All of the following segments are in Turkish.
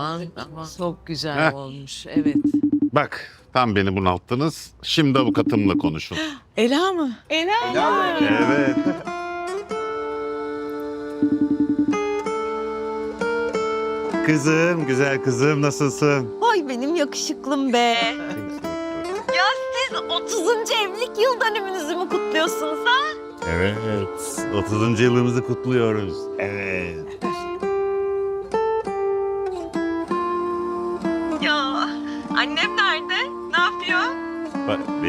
Aman aman. Çok güzel Heh. olmuş. Evet. Bak tam beni bunalttınız. Şimdi avukatımla konuşun. Ela mı? Ela, mı? evet. Kızım, güzel kızım nasılsın? Ay benim yakışıklım be. Ya siz 30. evlilik yıl dönümünüzü mü kutluyorsunuz ha? Evet, 30. yılımızı kutluyoruz. Evet.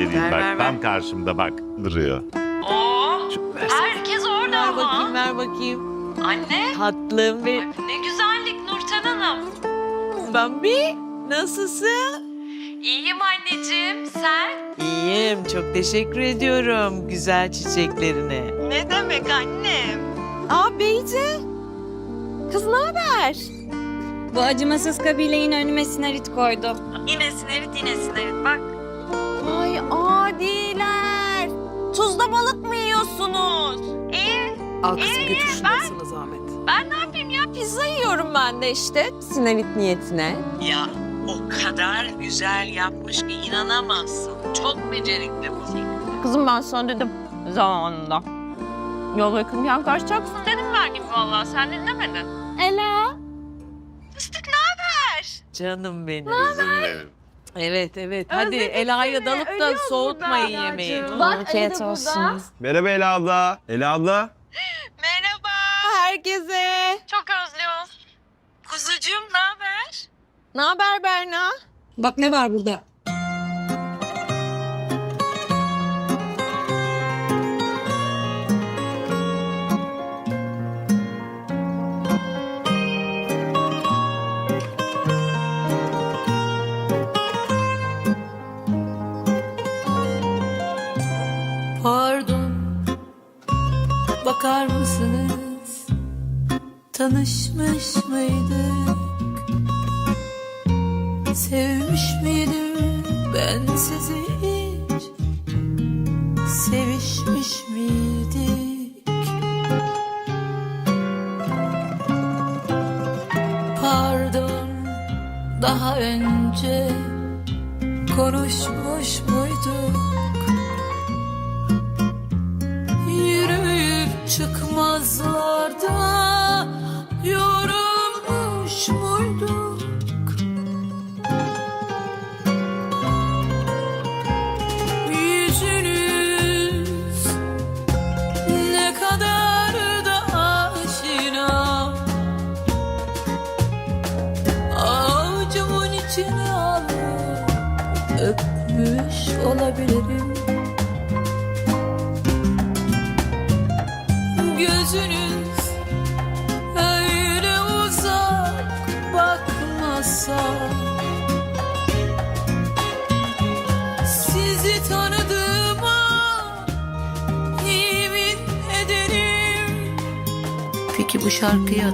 Vereyim Ver, bak, ver, tam ver. karşımda bak duruyor. Oo, herkes orada Ver ama. bakayım ver bakayım. Anne, Tatlım ve ne güzellik Nurten Hanım. Bambi nasılsın? İyiyim anneciğim, sen? İyiyim. Çok teşekkür ediyorum güzel çiçeklerine. Ne demek annem? Aa Beyci. Kız ne haber? Bu acımasız kabile yine önüme sinarit koydu. Yine sinerit, yine sinerit bak. Adiler. Tuzla balık mı yiyorsunuz? İyi, Al kızım götür şurasına zahmet. ben ne yapayım ya? Pizza yiyorum ben de işte. Sinerit niyetine. Ya o kadar güzel yapmış ki inanamazsın. Çok becerikli bu. Kızım ben sana dedim zamanında. Yol yakınken kaçacaksın dedim ben gibi vallahi. Sen dinlemedin. Ela. Fıstık ne haber? Canım benim. Kızım benim. Evet evet. Hadi Ela'ya dalıp da Ölüyoruz soğutmayın burada. yemeği. Bak Afiyet Ali de olsun. burada. Merhaba Ela abla. Ela abla. Merhaba. Herkese. Çok özlüyoruz. Kuzucuğum ne haber? Ne haber Berna? Bak ne var burada. Tanışmış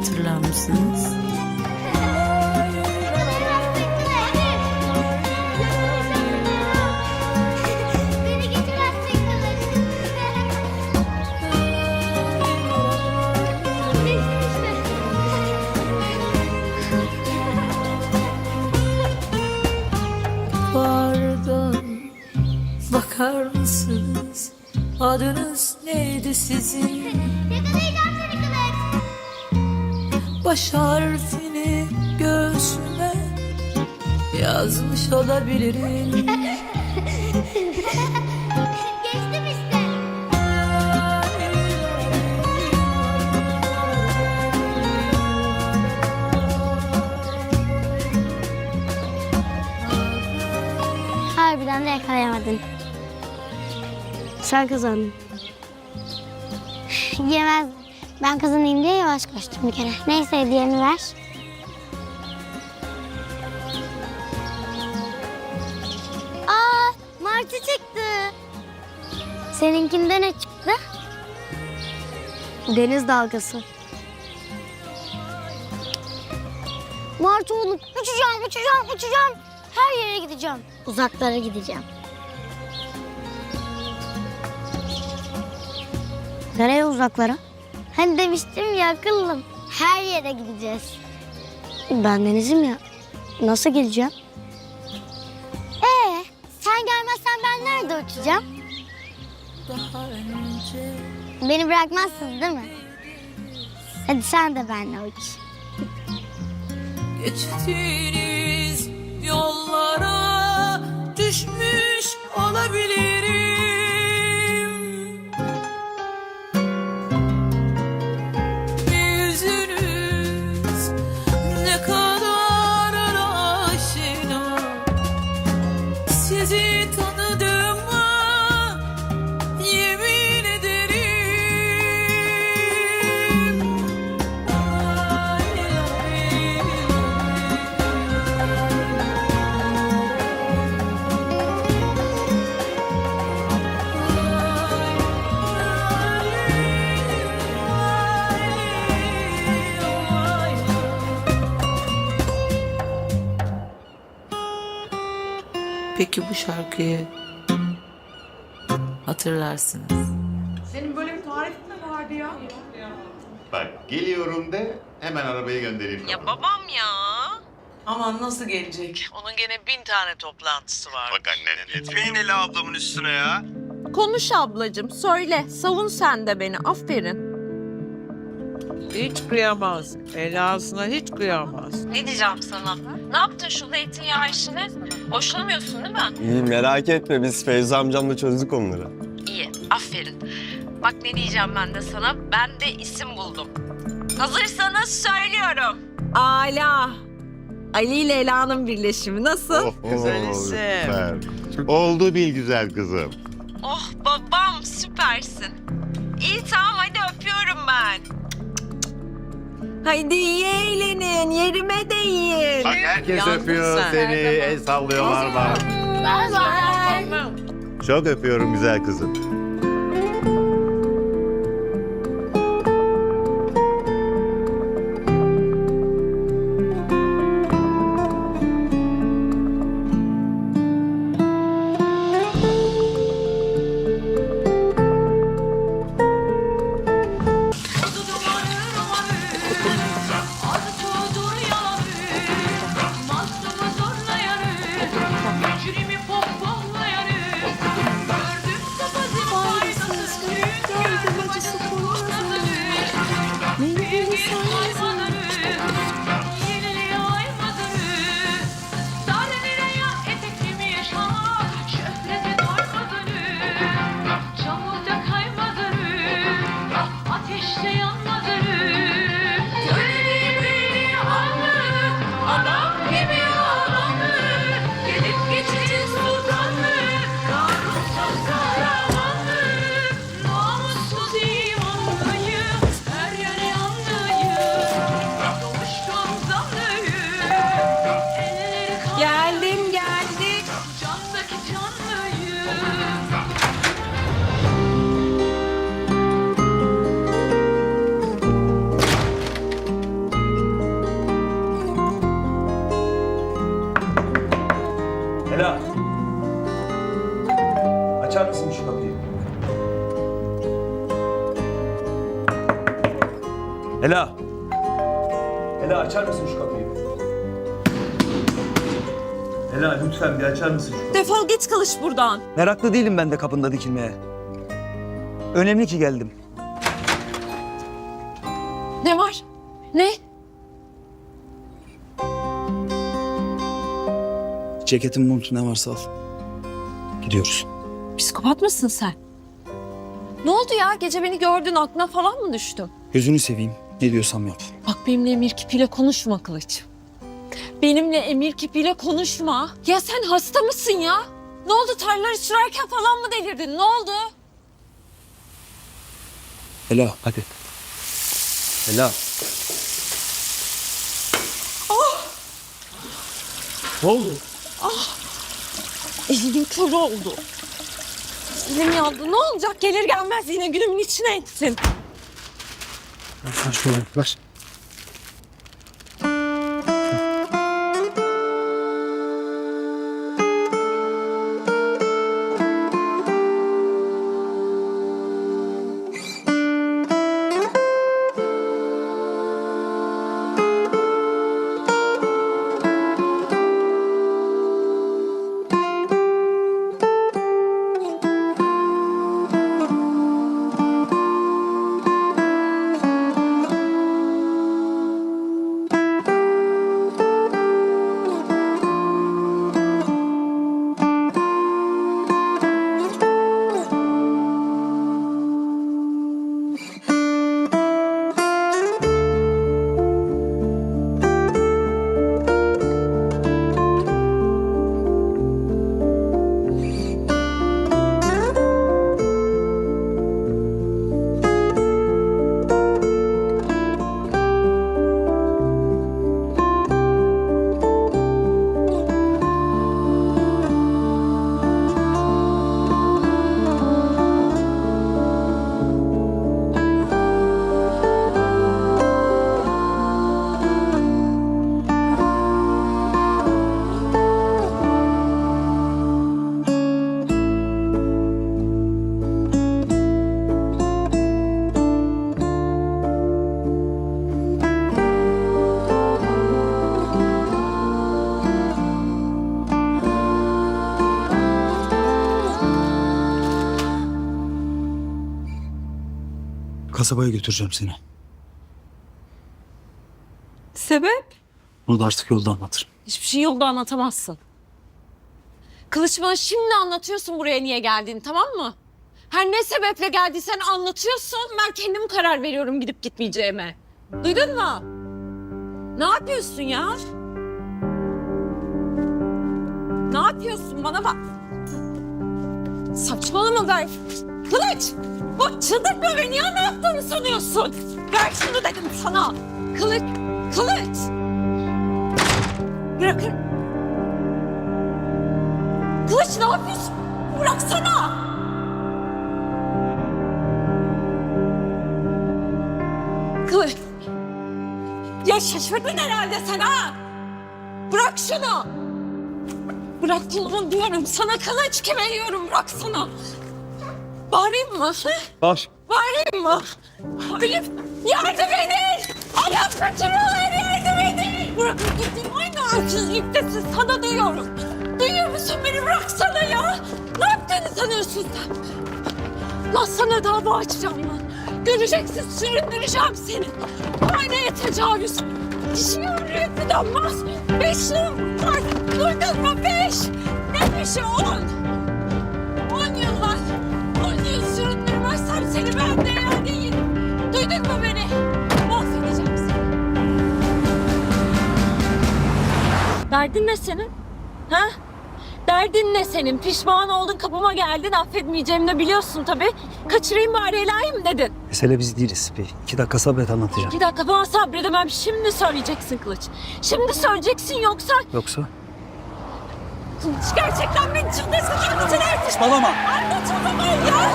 hatırlar mısınız? Bakar mısınız? Adınız neydi sizin? Baş harfini göğsüme yazmış olabilirim. Geçtim işte. Harbiden de yakalayamadın. Sen kazandın. Ben kazanayım diye yavaş koştum bir kere. Neyse hediyeni ver. Aa, martı çıktı. Seninkinde ne çıktı? Deniz dalgası. Martı olup uçacağım, uçacağım, uçacağım. Her yere gideceğim. Uzaklara gideceğim. Nereye uzaklara? Hani demiştim ya akıllım. Her yere gideceğiz. Ben Deniz'im ya. Nasıl geleceğim? Ee, sen gelmezsen ben nerede uçacağım? Daha önce Beni bırakmazsın değil mi? Hadi sen de benimle uç. Geçtiğiniz yollara düşmüş olabilirim şarkıyı hatırlarsınız. Bak geliyorum de hemen arabayı göndereyim. Ya babam ya. Aman nasıl gelecek? Onun gene bin tane toplantısı var. Bak annen Etmeyin Ela ablamın üstüne ya. Konuş ablacığım söyle. Savun sen de beni. Aferin. Hiç kıyamaz. Elasına hiç kıyamaz. Ne diyeceğim sana? Ne yaptın şu zeytinyağı işini? Hoşlanmıyorsun değil mi? İyi merak etme biz Feyza amcamla çözdük onları. İyi, aferin. Bak ne diyeceğim ben de sana. Ben de isim buldum. Hazırsanız söylüyorum. Ala. Ali ile Ela'nın birleşimi nasıl? Güzel isim. süper. Oldu bil güzel kızım. Oh babam süpersin. İyi tamam hadi öpüyorum ben. Haydi iyi eğlenin. Yerime değin. Bak herkes Yandın öpüyor sen. seni. El sallıyorlar bye. Çok öpüyorum güzel kızım. Geldim geldik. Candaki canlıyım Ela. Açar mısın şu kapıyı? Ela. Ela açar mısın şu Ela lütfen bir açar mısın şu kapıyı? Defol git kılıç buradan. Meraklı değilim ben de kapında dikilmeye. Önemli ki geldim. Ne var? Ne? Ceketin, montu ne varsa al. Gidiyoruz. Psikopat mısın sen? Ne oldu ya? Gece beni gördün aklına falan mı düştüm? Gözünü seveyim. Ne diyorsam yap. Bak benimle emir kipiyle konuşma Kılıç. Benimle emir kipiyle konuşma. Ya sen hasta mısın ya? Ne oldu tarlaları sürerken falan mı delirdin? Ne oldu? Ela hadi. Ela. Ne oldu? Elimin körü oldu. Elim yandı. Ne olacak? Gelir gelmez yine günümün içine etsin. Şunu ver. Kasabaya götüreceğim seni. Sebep? Bunu da artık yolda anlatırım. Hiçbir şey yolda anlatamazsın. Kılıç bana şimdi anlatıyorsun buraya niye geldiğini tamam mı? Her ne sebeple geldiysen anlatıyorsun. Ben kendim karar veriyorum gidip gitmeyeceğime. Duydun mu? Ne yapıyorsun ya? Ne yapıyorsun bana bak. Saçmalama ver. Kılıç! Bak çıldırtma beni ya ne yaptığını sanıyorsun? Ver şunu dedim sana. Kılıç! Kılıç! Bırakın. Kılıç ne yapıyorsun? Bıraksana. Kılıç. Ya şaşırdın herhalde sen ha. Bırak şunu. Bırak kolumu diyorum. Sana kılıç kim veriyorum bıraksana. Bağırayım mı? Baş. Bağırayım mı? Elif yardım edin. Adam kaçırıyorlar yardım edin. Bırakın gittim aynı acizliktesin sana diyorum. Duyuyor musun beni bıraksana ya. Ne yaptığını sanıyorsun sen? Lan sana dava açacağım lan. Göreceksin süründüreceğim seni. Aynaya tecavüz. Dişi hürriyeti danmaz. Beş yıl var. Duydun mu beş? Ne beşi? On Derdin ne senin? Ha? Derdin ne senin? Pişman oldun kapıma geldin affetmeyeceğimi de biliyorsun tabii. Kaçırayım bari elayım dedin. Mesele biz değiliz. Bir iki dakika sabret anlatacağım. Bir dakika bana sabredemem. Şimdi söyleyeceksin Kılıç. Şimdi söyleyeceksin yoksa Yoksa? Kılıç gerçekten beni çıldırtacaksın artık. Saçmalama. Anlat o zaman ya.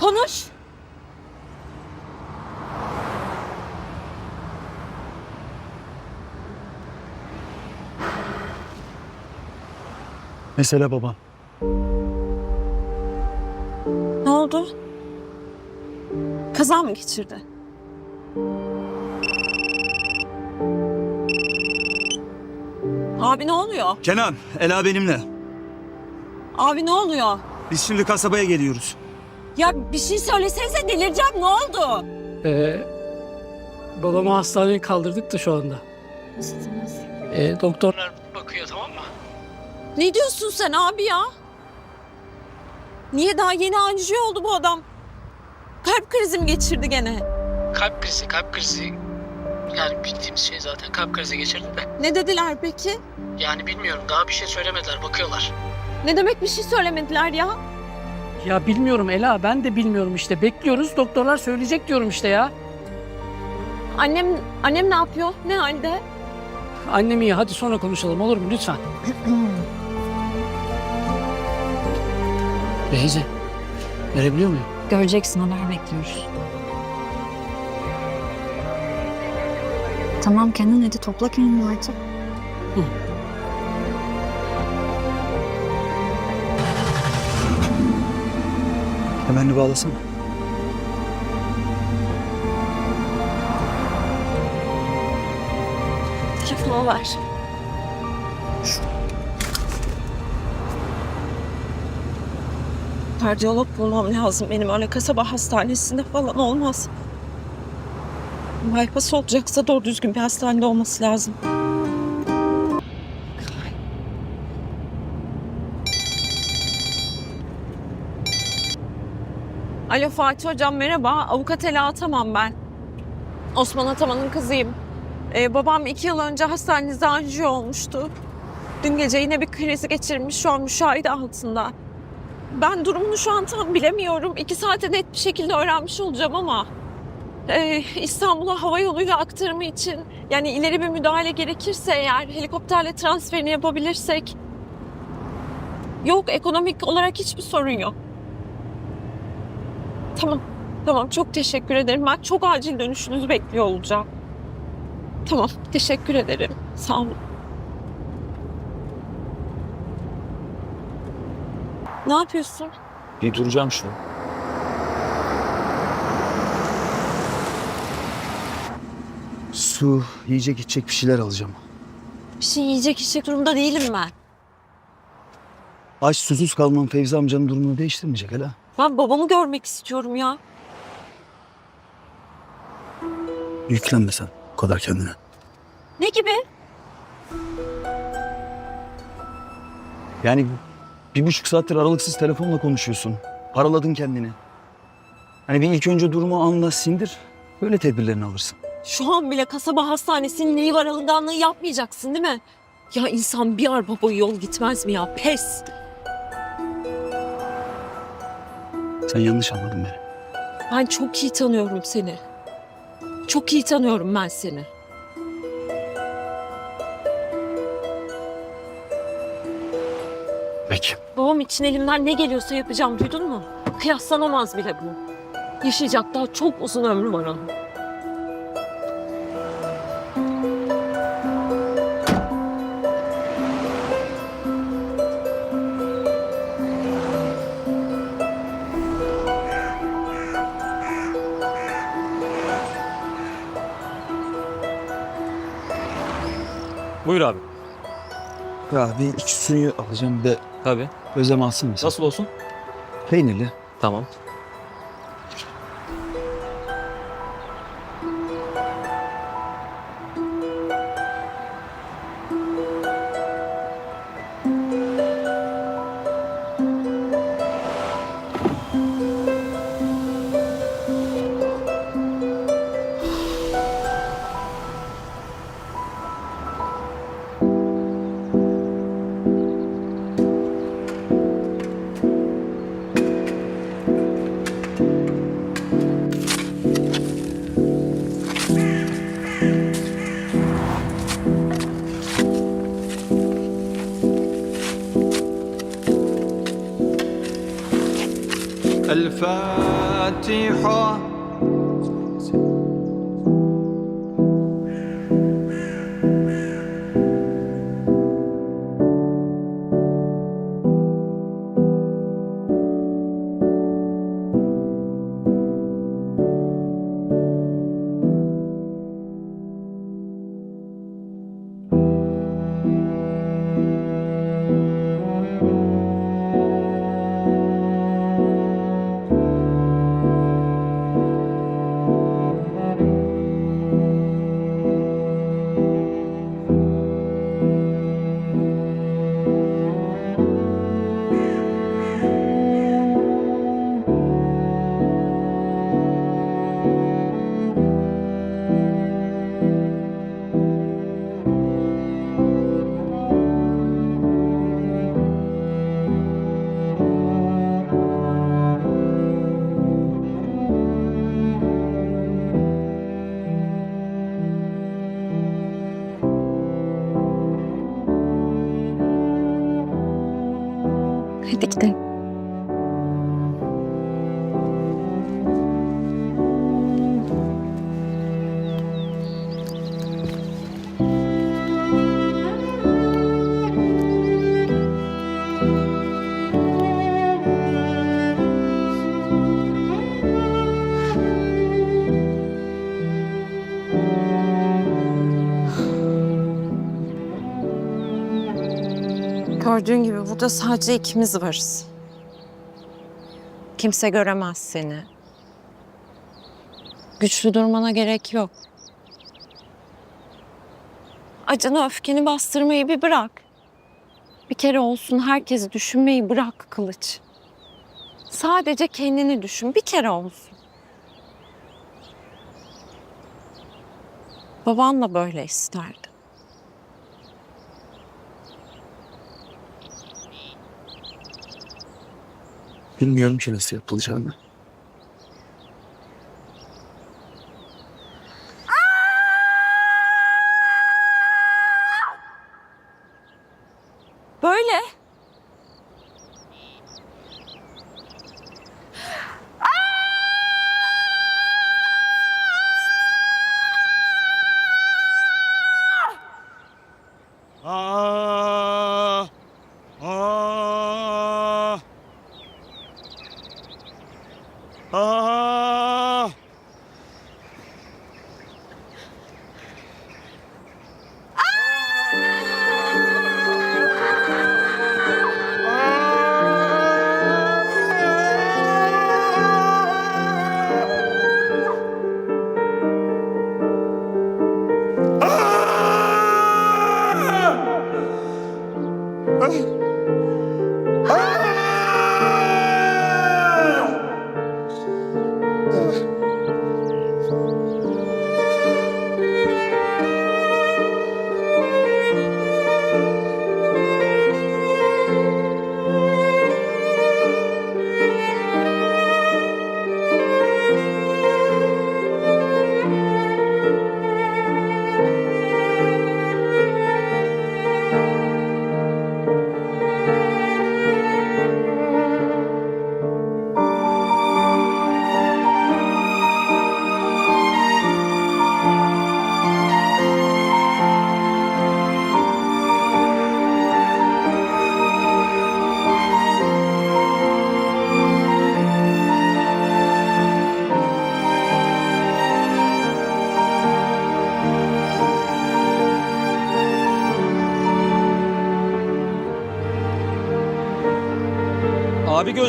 Konuş. Mesele babam. Ne oldu? Kaza mı geçirdi? Abi ne oluyor? Kenan, Ela benimle. Abi ne oluyor? Biz şimdi kasabaya geliyoruz. Ya bir şey söylesenize delireceğim ne oldu? Ee, babamı hastaneye kaldırdık da şu anda. Ee, doktorlar? Ne diyorsun sen abi ya? Niye daha yeni anjiyo oldu bu adam? Kalp krizi mi geçirdi gene? Kalp krizi, kalp krizi. Yani bildiğimiz şey zaten kalp krizi geçirdi de. Ne dediler peki? Yani bilmiyorum daha bir şey söylemediler bakıyorlar. Ne demek bir şey söylemediler ya? Ya bilmiyorum Ela ben de bilmiyorum işte bekliyoruz doktorlar söyleyecek diyorum işte ya. Annem annem ne yapıyor? Ne halde? Annem iyi hadi sonra konuşalım olur mu lütfen. Beyze verebiliyor muyum? Göreceksin haber bekliyoruz. Tamam Kenan hadi topla kendini artık. Hemen bağlasana. Telefonu ver. Kardiyolog bulmam lazım. Benim öyle kasaba hastanesinde falan olmaz. Bypass olacaksa doğru düzgün bir hastanede olması lazım. Alo Fatih Hocam merhaba. Avukat Ela Ataman ben. Osman Ataman'ın kızıyım. Ee, babam iki yıl önce hastanede anjiyo olmuştu. Dün gece yine bir krizi geçirmiş. Şu an müşahede altında. Ben durumunu şu an tam bilemiyorum. İki saate net bir şekilde öğrenmiş olacağım ama... e, İstanbul'a hava yoluyla aktarımı için... Yani ileri bir müdahale gerekirse eğer helikopterle transferini yapabilirsek... Yok ekonomik olarak hiçbir sorun yok. Tamam. Tamam çok teşekkür ederim. Ben çok acil dönüşünüzü bekliyor olacağım. Tamam teşekkür ederim. Sağ olun. Ne yapıyorsun? Bir duracağım şu. Su, yiyecek içecek bir şeyler alacağım. Bir şey yiyecek içecek durumda değilim ben. Aç susuz kalman Fevzi amcanın durumunu değiştirmeyecek Ela. Ben babamı görmek istiyorum ya. Yüklenme sen o kadar kendine. Ne gibi? Yani bir buçuk saattir aralıksız telefonla konuşuyorsun. Paraladın kendini. Hani bir ilk önce durumu anla sindir. Böyle tedbirlerini alırsın. Şu an bile kasaba hastanesinin neyi var alınganlığı yapmayacaksın değil mi? Ya insan bir arpa boyu yol gitmez mi ya? Pes. Sen yanlış anladın beni. Ben çok iyi tanıyorum seni. Çok iyi tanıyorum ben seni. Peki. Babam için elimden ne geliyorsa yapacağım duydun mu? Kıyaslanamaz bile bu. Yaşayacak daha çok uzun ömrü var onun. Buyur abi. Ya bir iki suyu alacağım bir de Tabii. Özlem alsın mı sen? Nasıl olsun? Peynirli. Tamam. الفاتحة. Gördüğün gibi burada sadece ikimiz varız. Kimse göremez seni. Güçlü durmana gerek yok. Acını öfkeni bastırmayı bir bırak. Bir kere olsun herkesi düşünmeyi bırak Kılıç. Sadece kendini düşün bir kere olsun. Baban da böyle isterdi. Bilmiyorum ki nasıl yapılacağını. Aa.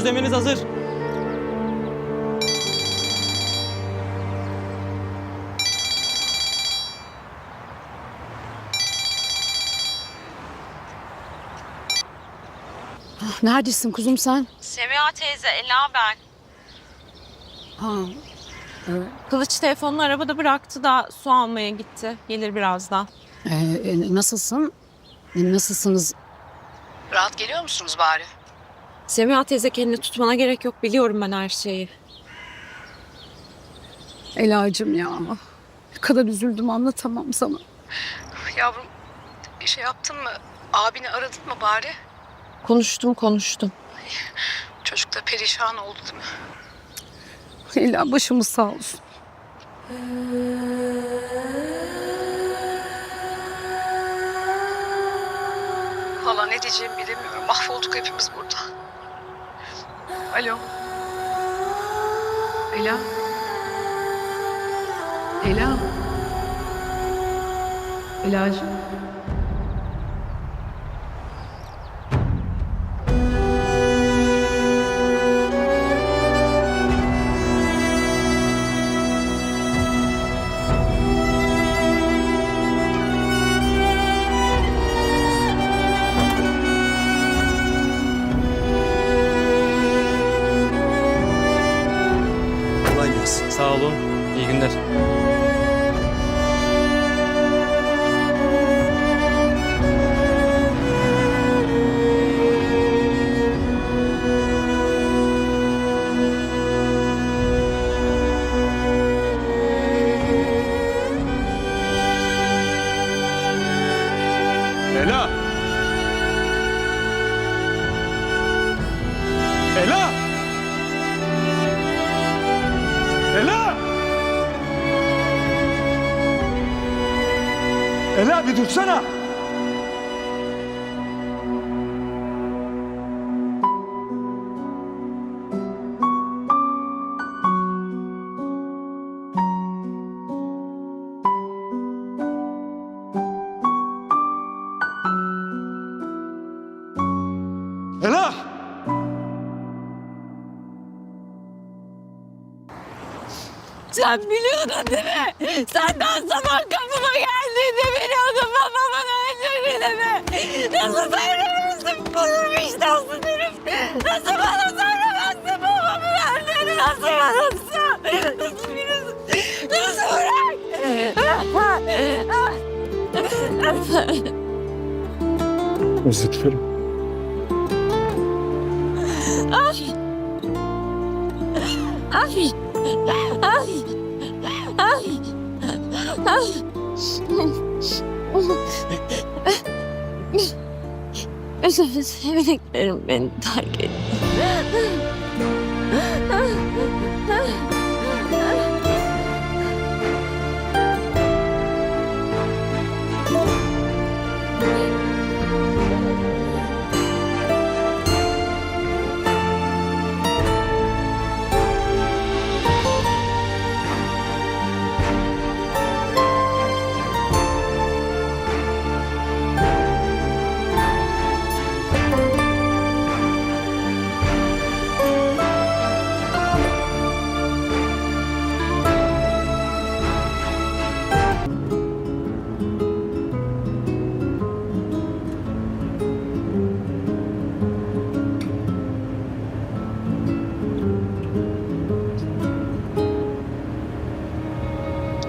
Gözlemeniz hazır. Neredesin kuzum sen? Semiha teyze, Ela ben. Ha, Kılıç telefonunu arabada bıraktı da su almaya gitti. Gelir birazdan. e, e, nasılsın? E, nasılsınız? Rahat geliyor musunuz bari? Semiha teyze kendini tutmana gerek yok. Biliyorum ben her şeyi. Ela'cığım ya. Ne kadar üzüldüm anlatamam sana. Yavrum bir şey yaptın mı? Abini aradın mı bari? Konuştum konuştum. Çocuk da perişan oldu değil mi? Ela başımız sağ olsun. Valla ne diyeceğimi bilemiyorum. Mahvolduk hepimiz burada. Alo. Ela. Ela. Elacığım. Sen biliyordun değil mi? Sen daha sabah kapıma geldiğinde biliyordun babamın öldüğünü mi? Nasıl söylemezsin bunu vicdansız herif? Nasıl bana söylemezsin babamın öldüğünü? Nasıl bana Nasıl biliyorsun? Nasıl bırak? Özür dilerim. Ay! Ay! Özür sevdiklerim beni terk etti.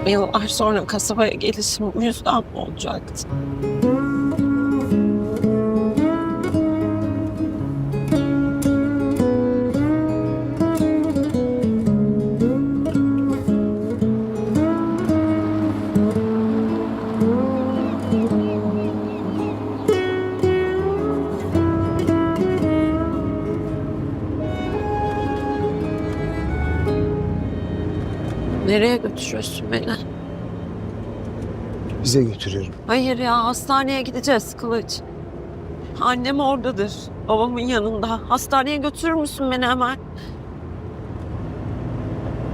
Yıllar sonra kasabaya gelişim yüzden mi olacaktı? Götürüyorsun beni? Bize götürüyorum. Hayır ya hastaneye gideceğiz Kılıç. Annem oradadır. Babamın yanında. Hastaneye götürür müsün beni hemen?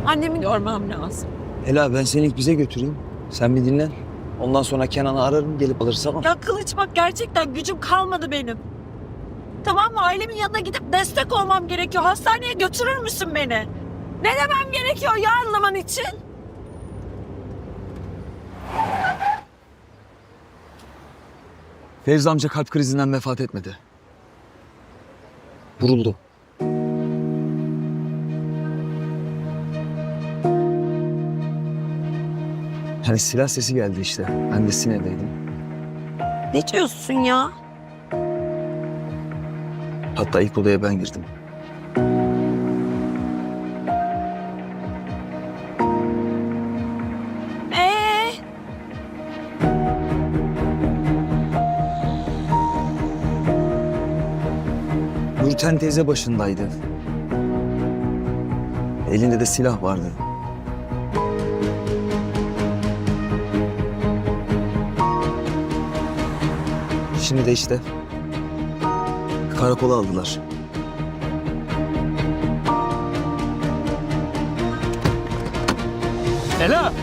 Annemi görmem lazım. Ela ben seni ilk bize götüreyim. Sen bir dinlen. Ondan sonra Kenan'ı ararım gelip alırız tamam. Ya Kılıç bak gerçekten gücüm kalmadı benim. Tamam mı? Ailemin yanına gidip destek olmam gerekiyor. Hastaneye götürür müsün beni? Ne demem gerekiyor yarlaman için? Fevzi amca kalp krizinden vefat etmedi. Vuruldu. Yani silah sesi geldi işte. Ben de sinirliydim. Ne diyorsun ya? Hatta ilk odaya ben girdim. Teyze başındaydı. Elinde de silah vardı. Şimdi de işte karakola aldılar. Ela!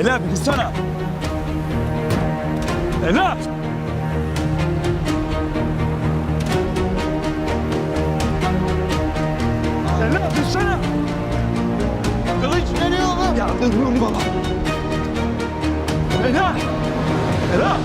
Ela bir kızsana. Ela! Dursana. Kılıç nereye oğlum? Yardımcım baba. Ela! Ela!